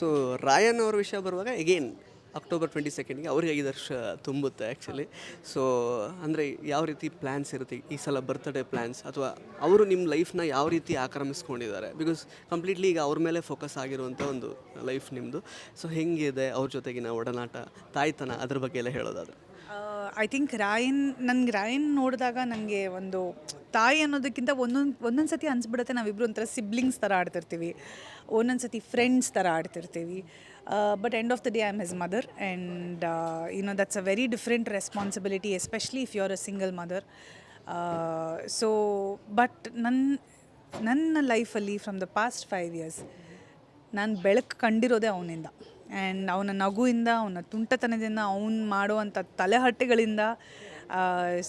So Rayan ಅವ್ರ ವಿಷಯ ಬರುವಾಗ ಎಗೇನ್ ಅಕ್ಟೋಬರ್ ಟ್ವೆಂಟಿ ಸೆಕೆಂಡ್ಗೆ ಅವ್ರಿಗೆ ಐದು ವರ್ಷ ತುಂಬುತ್ತೆ ಆ್ಯಕ್ಚುಲಿ ಸೊ ಅಂದರೆ ಯಾವ ರೀತಿ ಪ್ಲ್ಯಾನ್ಸ್ ಇರುತ್ತೆ, ಈ ಸಲ ಬರ್ತ್ಡೇ ಪ್ಲ್ಯಾನ್ಸ್ ಅಥವಾ ಅವರು ನಿಮ್ಮ ಲೈಫ್ನ ಯಾವ ರೀತಿ ಆಕ್ರಮಿಸ್ಕೊಂಡಿದ್ದಾರೆ? ಬಿಕಾಸ್ ಕಂಪ್ಲೀಟ್ಲಿ ಈಗ ಅವ್ರ ಮೇಲೆ ಫೋಕಸ್ ಆಗಿರುವಂಥ ಒಂದು ಲೈಫ್ ನಿಮ್ಮದು ಸೊ ಹೆಂಗಿದೆ ಅವ್ರ ಜೊತೆಗಿನ ಒಡನಾಟ, ತಾಯ್ತನ ಅದ್ರ ಬಗ್ಗೆ ಎಲ್ಲ ಹೇಳೋದಾದ್ರೆ? ಐ ಥಿಂಕ್ ರಾಯನ್ ನನಗೆ ರಾಯನ್ ನೋಡಿದಾಗ ನನಗೆ ಒಂದು ತಾಯಿ ಅನ್ನೋದಕ್ಕಿಂತ ಒಂದೊಂದು ಒಂದೊಂದು ಸತಿ ಅನ್ಸ್ಬಿಡುತ್ತೆ. ನಾವಿಬ್ಬರು ಒಂಥರ ಸಿಬ್ಲಿಂಗ್ಸ್ ಥರ ಆಡ್ತಿರ್ತೀವಿ. ಒಂದೊಂದು ಸತಿ ಫ್ರೆಂಡ್ಸ್ ಥರ ಆಡ್ತಿರ್ತೀವಿ. But end of the day I am his mother and you know that's a very different responsibility especially if you are a single mother so but ನನ್ನ ನನ್ನ ಲೈಫಲ್ಲಿ from the past five years ನಾನು ಬೆಳಕು ಕಂಡಿರೋದೇ ಅವನಿಂದ. And ಅವನ ನಗುವಿಂದ, ಅವನ ತುಂಟತನದಿಂದ, ಅವನು ಮಾಡುವಂಥ ತಲೆಹಟ್ಟೆಗಳಿಂದ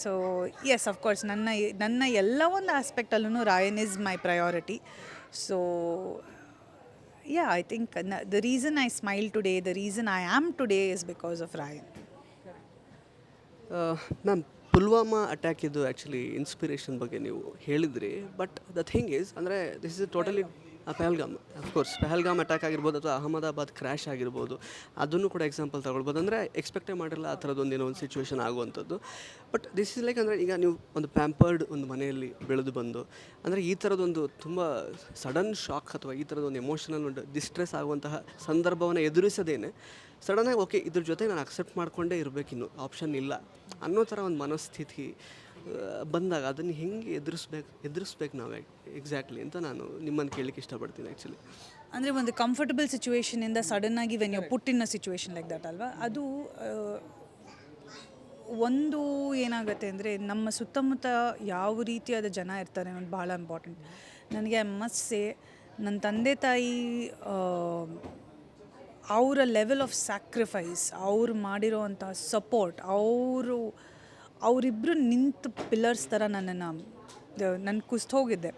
ಸೊ ಎಸ್ ಅಫ್ಕೋರ್ಸ್ ನನ್ನ ನನ್ನ ಎಲ್ಲ ಒಂದು ಆಸ್ಪೆಕ್ಟಲ್ಲೂ Ryan is my priority so yeah I think the reason I smile today the reason I am today is because of Ryan ma'am Pulwama attack ಇದು ಆ್ಯಕ್ಚುಲಿ ಇನ್ಸ್ಪಿರೇಷನ್ ಬಗ್ಗೆ ನೀವು ಹೇಳಿದ್ರಿ ಬಟ್ ದ ಥಿಂಗ್ ಈಸ್ ಅಂದರೆ this is totally Pahalgam of course Pahalgam attack ಆಗಿರ್ಬೋದು ಅಥವಾ Ahmedabad crash ಆಗಿರ್ಬೋದು, ಅದನ್ನು ಕೂಡ ಎಕ್ಸಾಂಪಲ್ ತಗೊಳ್ಬೋದು. ಅಂದರೆ ಎಕ್ಸ್ಪೆಕ್ಟೇ ಮಾಡಿರಲ್ಲ ಆ ಥರದೊಂದು ಏನೋ ಒಂದು ಸಿಚುವೇಶನ್ ಆಗುವಂಥದ್ದು. ಬಟ್ ದಿಸ್ ಇಸ್ ಲೈಕ್ ಅಂದರೆ ಈಗ ನೀವು ಒಂದು ಪ್ಯಾಂಪರ್ಡ್ ಒಂದು ಮನೆಯಲ್ಲಿ ಬೆಳೆದು ಬಂದು, ಅಂದರೆ ಈ ಥರದೊಂದು ತುಂಬ ಸಡನ್ ಶಾಕ್ ಅಥವಾ ಈ ಥರದೊಂದು ಎಮೋಷನಲ್ ಒಂದು ಡಿಸ್ಟ್ರೆಸ್ ಆಗುವಂತಹ ಸಂದರ್ಭವನ್ನು ಎದುರಿಸದೇನೆ ಸಡನ್ನಾಗಿ ಓಕೆ ಇದ್ರ ಜೊತೆ ನಾನು ಅಕ್ಸೆಪ್ಟ್ ಮಾಡಿಕೊಂಡೇ ಇರಬೇಕಿನ್ನು ಆಪ್ಷನ್ ಇಲ್ಲ ಅನ್ನೋ ಥರ ಒಂದು ಮನಸ್ಥಿತಿ ಬಂದಾಗ ಅದನ್ನು ಹೆಂಗೆ ಎದುರಿಸ್ಬೇಕು ಎದುರಿಸ್ಬೇಕು ನಾವು ಎಕ್ಸಾಕ್ಟ್ಲಿ ಅಂತ ನಾನು ನಿಮ್ಮನ್ನು ಕೇಳಲಿಕ್ಕೆ ಇಷ್ಟಪಡ್ತೀನಿ ಆ್ಯಕ್ಚುಲಿ ಅಂದರೆ ಒಂದು ಕಂಫರ್ಟಬಲ್ ಸಿಚುವೇಶನಿಂದ ಸಡನ್ನಾಗಿ when you put in a situation like that ಅಲ್ವಾ? ಅದು ಒಂದು ಏನಾಗುತ್ತೆ ಅಂದರೆ ನಮ್ಮ ಸುತ್ತಮುತ್ತ ಯಾವ ರೀತಿಯಾದ ಜನ ಇರ್ತಾರೆ ಅನ್ನೋದು ಭಾಳ ಇಂಪಾರ್ಟೆಂಟ್ ನನಗೆ ಮಸ್ಟ್ ಸೇ ನನ್ನ ತಂದೆ ತಾಯಿ ಅವರ ಲೆವೆಲ್ ಆಫ್ ಸ್ಯಾಕ್ರಿಫೈಸ್ ಅವ್ರು ಮಾಡಿರೋವಂಥ ಸಪೋರ್ಟ್ ಅವರು ಅವರಿಬ್ಬರು ನಿಂತು ಪಿಲ್ಲರ್ಸ್ ಥರ ನನ್ನನ್ನು ನನ್ನ ಕುಸ್ತು ಹೋಗಿದ್ದೆ.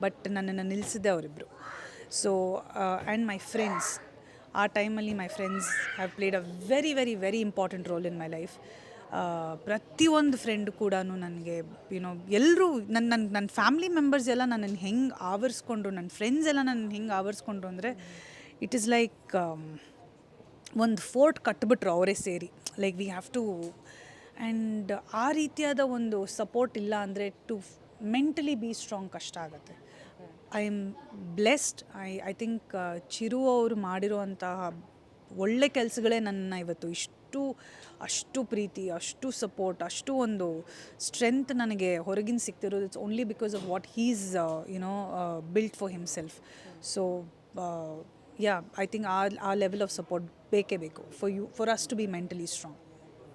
ಬಟ್ ನನ್ನನ್ನು ನಿಲ್ಲಿಸಿದ್ದೆ ಅವರಿಬ್ಬರು ಸೊ ಆ್ಯಂಡ್ ಮೈ ಫ್ರೆಂಡ್ಸ್ ಆ ಟೈಮಲ್ಲಿ my friends have played a very very very important role in my life ಪ್ರತಿಯೊಂದು ಫ್ರೆಂಡ್ ಕೂಡ ನನಗೆ ಯುನೋ ಎಲ್ಲರೂ ನನ್ನ ನನ್ನ ನನ್ನ ಫ್ಯಾಮ್ಲಿ ಮೆಂಬರ್ಸ್ ಎಲ್ಲ ನನ್ನನ್ನು ಹೆಂಗೆ ಆವರಿಸ್ಕೊಂಡ್ರು ನನ್ನ ಫ್ರೆಂಡ್ಸ್ ಎಲ್ಲ ನನ್ನ ಹೆಂಗೆ ಆವರಿಸ್ಕೊಂಡ್ರು ಅಂದರೆ ಇಟ್ ಈಸ್ ಲೈಕ್ ಒಂದು ಫೋರ್ಟ್ ಕಟ್ಬಿಟ್ರು ಅವರೇ ಸೇರಿ. Like we have to and ಆ ರೀತಿಯಾದ ಒಂದು ಸಪೋರ್ಟ್ ಇಲ್ಲ ಅಂದರೆ ಟು ಮೆಂಟಲಿ ಬಿ ಸ್ಟ್ರಾಂಗ್ ಕಷ್ಟ ಆಗುತ್ತೆ. I am blessed. I I think Chiru ಅವರು ಮಾಡಿರುವಂತಹ ಒಳ್ಳೆ ಕೆಲಸಗಳೇ ನನ್ನ ಇವತ್ತು ಇಷ್ಟು, ಅಷ್ಟು ಪ್ರೀತಿ, ಅಷ್ಟು ಸಪೋರ್ಟ್, ಅಷ್ಟು ಒಂದು ಸ್ಟ್ರೆಂತ್ ನನಗೆ ಹೊರಗಿನ ಸಿಗ್ತಿರೋದು. It's only because of what he's you know built for himself so yeah I think ಆ ಆ ಲೆವೆಲ್ ಆಫ್ ಸಪೋರ್ಟ್ ಬೇಕೇ ಬೇಕು. For you for us to be mentally strong